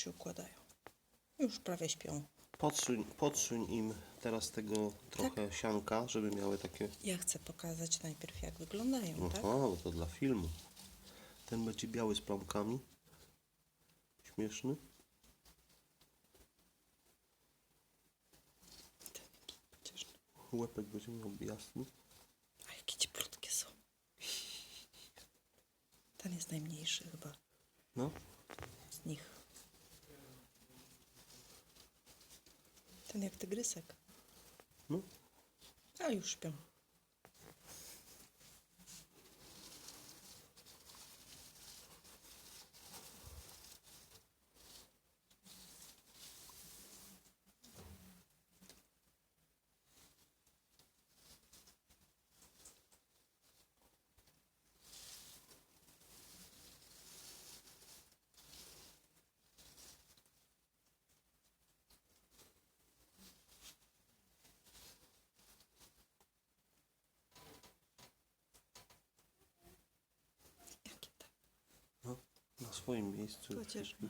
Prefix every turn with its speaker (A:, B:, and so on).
A: się układają. Już prawie śpią.
B: Podsuń, podsuń im teraz tego trochę sianka, żeby miały takie...
A: Ja chcę pokazać najpierw, jak wyglądają,
B: Aha,
A: tak?
B: bo to dla filmu. Ten będzie biały z plamkami. Śmieszny.
A: Ten pocieszny.
B: Łepek będzie miał jasny.
A: A jakie cieplutkie są. Ten jest najmniejszy chyba
B: No,
A: z nich. Ten jak tygrysek.
B: no.
A: A już śpią.
B: Swoim miejscu.
A: Pocieszne.